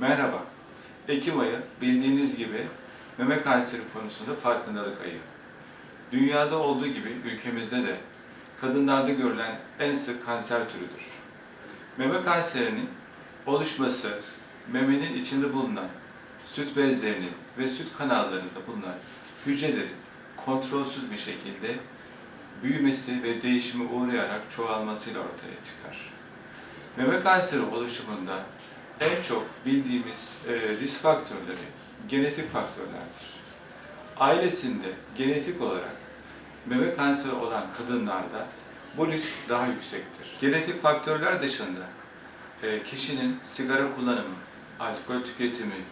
Merhaba. Ekim ayı bildiğiniz gibi meme kanseri konusunda farkındalık ayı. Dünyada olduğu gibi ülkemizde de kadınlarda görülen en sık kanser türüdür. Meme kanserinin oluşması memenin içinde bulunan süt bezlerinin ve süt kanallarında bulunan hücrelerin kontrolsüz bir şekilde büyümesi ve değişime uğrayarak çoğalmasıyla ortaya çıkar. Meme kanseri oluşumunda en çok bildiğimiz e, risk faktörleri genetik faktörlerdir. Ailesinde genetik olarak meme kanseri olan kadınlarda bu risk daha yüksektir. Genetik faktörler dışında e, kişinin sigara kullanımı, alkol tüketimi,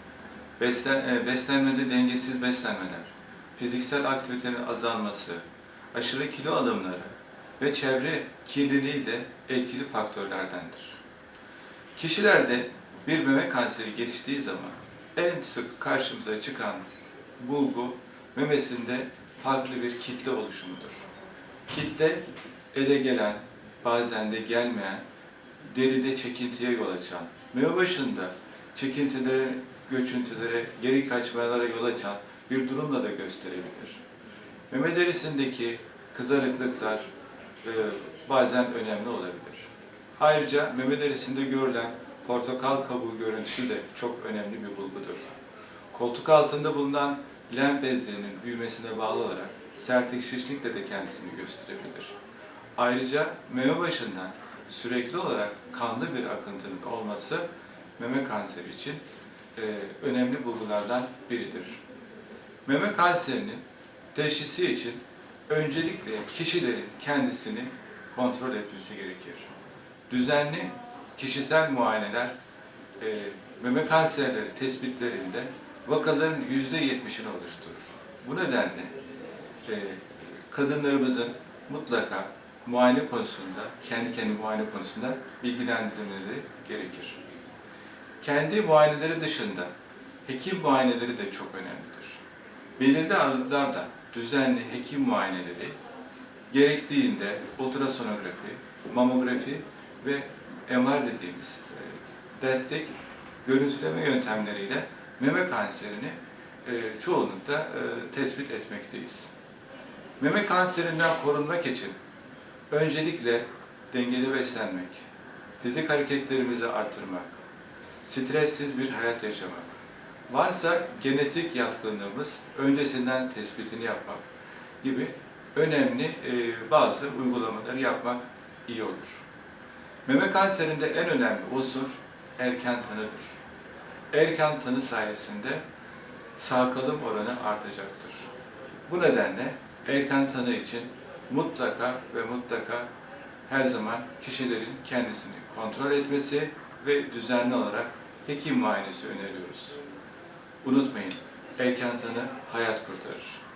beslen, e, beslenmede dengesiz beslenmeler, fiziksel aktivitenin azalması, aşırı kilo alımları ve çevre kirliliği de etkili faktörlerdendir. Kişilerde bir meme kanseri geliştiği zaman en sık karşımıza çıkan bulgu memesinde farklı bir kitle oluşumudur. Kitle ele gelen, bazen de gelmeyen, deride çekintiye yol açan, meme başında çekintilere, göçüntülere, geri kaçmalara yol açan bir durumla da gösterebilir. Meme derisindeki kızarıklıklar e, bazen önemli olabilir. Ayrıca meme derisinde görülen portakal kabuğu görüntüsü de çok önemli bir bulgudur. Koltuk altında bulunan lenf bezlerinin büyümesine bağlı olarak sertlik şişlikle de kendisini gösterebilir. Ayrıca meme başından sürekli olarak kanlı bir akıntının olması meme kanseri için e, önemli bulgulardan biridir. Meme kanserinin teşhisi için öncelikle kişilerin kendisini kontrol etmesi gerekir. Düzenli kişisel muayeneler e, meme kanserleri tespitlerinde vakaların %70'ini oluşturur. Bu nedenle e, kadınlarımızın mutlaka muayene konusunda, kendi kendi muayene konusunda bilgilendirilmeleri gerekir. Kendi muayeneleri dışında hekim muayeneleri de çok önemlidir. Belirli aralıklarla düzenli hekim muayeneleri gerektiğinde ultrasonografi, mamografi ve MR dediğimiz e, destek görüntüleme yöntemleriyle meme kanserini e, çoğunlukla e, tespit etmekteyiz. Meme kanserinden korunmak için öncelikle dengeli beslenmek, fizik hareketlerimizi artırmak, stressiz bir hayat yaşamak, varsa genetik yatkınlığımız öncesinden tespitini yapmak gibi önemli e, bazı uygulamaları yapmak iyi olur. Meme kanserinde en önemli unsur erken tanıdır. Erken tanı sayesinde sağ kalım oranı artacaktır. Bu nedenle erken tanı için mutlaka ve mutlaka her zaman kişilerin kendisini kontrol etmesi ve düzenli olarak hekim muayenesi öneriyoruz. Unutmayın, erken tanı hayat kurtarır.